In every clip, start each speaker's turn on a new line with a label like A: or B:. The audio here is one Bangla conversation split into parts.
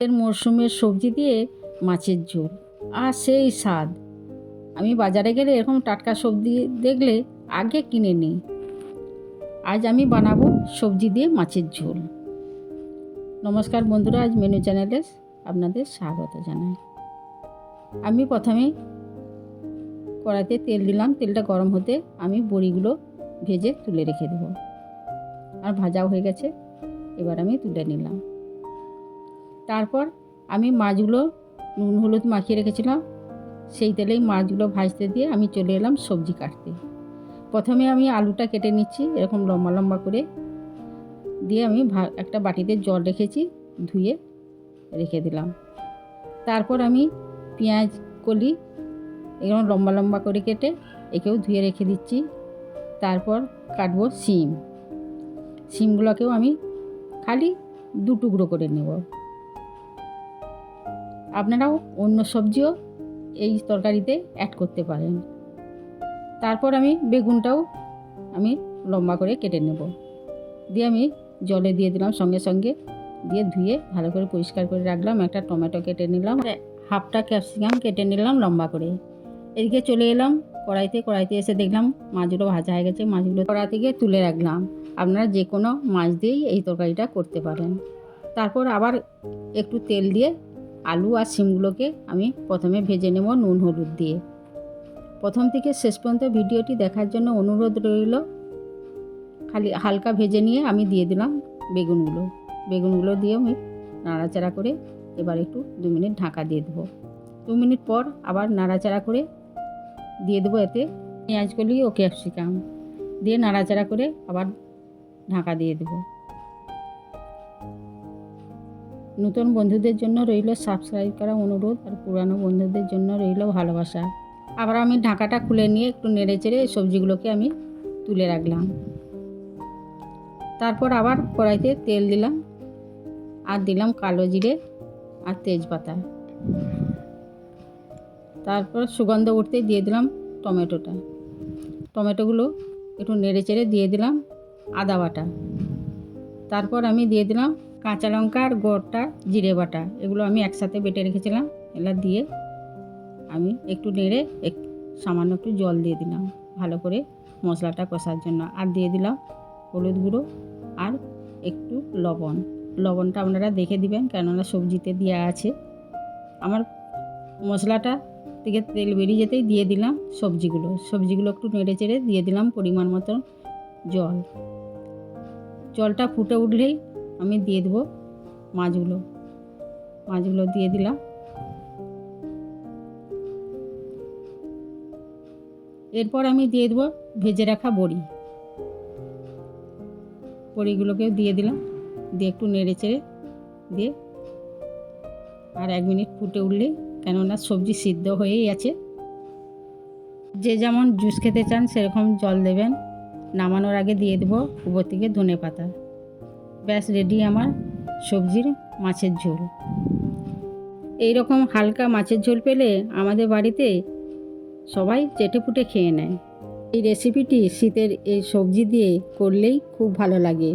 A: এর মরশুমের সবজি দিয়ে মাছের ঝোল আর সেই স্বাদ। আমি বাজারে গেলে এরকম টাটকা সবজি দেখলে আগে কিনে নিই। আজ আমি বানাবো সবজি দিয়ে মাছের ঝোল। নমস্কার বন্ধুরা, আজ মেনু চ্যানেলে আপনাদের স্বাগত জানাই। আমি প্রথমে কড়াইতে তেল দিলাম। তেলটা গরম হতে আমি বড়িগুলো ভেজে তুলে রেখে দেবো। আর ভাজাও হয়ে গেছে। এবার আমি তুলে নিলাম। তারপর আমি মাছগুলো নুন, হলুদ মাখিয়ে রেখেছিলাম। সেই তেলেই মাছগুলো ভাজতে দিয়ে আমি চলে এলাম সবজি কাটতে। প্রথমে আমি আলুটা কেটে নিচ্ছি, এরকম লম্বা লম্বা করে। দিয়ে আমি একটা বাটিতে জল রেখেছি, ধুয়ে রেখে দিলাম। তারপর আমি পেঁয়াজ, কলি এরকম লম্বা লম্বা করে কেটে একেও ধুয়ে রেখে দিচ্ছি। তারপর কাটবো শিম। শিমগুলোকেও আমি খালি দু টুকরো করে নেব। আপনারাও অন্য সবজিও এই তরকারিতে অ্যাড করতে পারেন। তারপর আমি বেগুনটাও আমি লম্বা করে কেটে নেব। দিয়ে আমি জলে দিয়ে দিলাম, সঙ্গে সঙ্গে দিয়ে ধুয়ে ভালো করে পরিষ্কার করে রাখলাম। একটা টমেটো কেটে নিলাম হাফটা ক্যাপসিকাম কেটে নিলাম লম্বা করে। এদিকে চলে এলাম কড়াইতে কড়াইতে এসে দেখলাম মাছগুলো ভাজা হয়ে গেছে। মাছগুলো কড়া থেকে তুলে রাখলাম। আপনারা যে কোনো মাছ দিয়েই এই তরকারিটা করতে পারেন। তারপর আবার একটু তেল দিয়ে আলু আর শিমগুলোকে আমি প্রথমে ভেজে নেব নুন, হলুদ দিয়ে। প্রথম থেকে শেষ পর্যন্ত ভিডিওটি দেখার জন্য অনুরোধ রইল, খালি হালকা ভেজে নিয়ে আমি দিয়ে দিলাম বেগুনগুলো। বেগুনগুলো দিয়ে আমি নাড়াচাড়া করে এবার একটু দু মিনিট ঢাকা দিয়ে দেবো। দু মিনিট পর আবার নাড়াচাড়া করে দিয়ে দেবো এতে পেঁয়াজকলি ও ক্যাপসিকাম। দিয়ে নাড়াচাড়া করে আবার ঢাকা দিয়ে দেবো। নতুন বন্ধুদের জন্য রইল সাবস্ক্রাইব করা অনুরোধ আর পুরানো বন্ধুদের জন্য রইল ভালোবাসা। আবার আমি ঢাকাটা খুলে নিয়ে একটু নেড়ে চেড়ে সবজিগুলোকে আমি তুলে রাখলাম। তারপর আবার কড়াইতে তেল দিলাম আর দিলাম কালো জিরে আর তেজপাতা। তারপর সুগন্ধ উঠতে দিয়ে দিলাম টমেটোটা। টমেটোগুলো একটু নেড়ে চেড়ে দিয়ে দিলাম আদা বাটা। তারপর আমি দিয়ে দিলাম কাঁচা লঙ্কা আর গোটা জিরে বাটা, এগুলো আমি একসাথে বেটে রেখেছিলাম। এগুলো দিয়ে আমি একটু নেড়ে এক, সামান্য একটু জল দিয়ে দিলাম, ভালো করে মশলাটা কষার জন্য। আর দিয়ে দিলাম হলুদ গুঁড়ো আর একটু লবণ। লবণটা আপনারা দেখে দিবেন কেননা সবজিতে দেওয়া আছে। আমার মশলাটা থেকে তেল বেরিয়ে যেতেই দিয়ে দিলাম সবজিগুলো। সবজিগুলো একটু নেড়ে চেড়ে দিয়ে দিলাম পরিমাণ মতো জল। জলটা ফুটে উঠলেই আমি দিয়ে দেবো মাছগুলো। মাছগুলো দিয়ে দিলাম। এরপর আমি দিয়ে দেবো ভেজে রাখা বড়ি। বড়িগুলোকেও দিয়ে দিলাম। দিয়ে একটু নেড়ে চেড়ে দিয়ে আর এক মিনিট ফুটে উঠলেই, কেননা সবজি সিদ্ধ হয়েই আছে। যে যেমন জুস খেতে চান, সেরকম জল দেবেন। নামানোর আগে দিয়ে দেবো উপর থেকে ধনে পাতা ব্যাস রেডি আমার সবজির মাছের ঝোল। এই রকম হালকা মাছের ঝোল পেলে আমাদের বাড়িতে সবাই চেটেপুটে খেয়ে নেয়। এই রেসিপিটি শীতের এই সবজি দিয়ে করলেই খুব ভালো লাগে।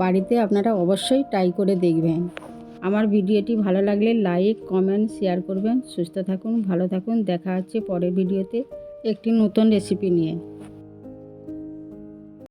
A: বাড়িতে আপনারা অবশ্যই ট্রাই করে দেখবেন। আমার ভিডিওটি ভালো লাগলে লাইক কমেন্ট শেয়ার করবেন। সুস্থ থাকুন, ভালো থাকুন। দেখা হচ্ছে পরের ভিডিওতে একটি নতুন রেসিপি নিয়ে।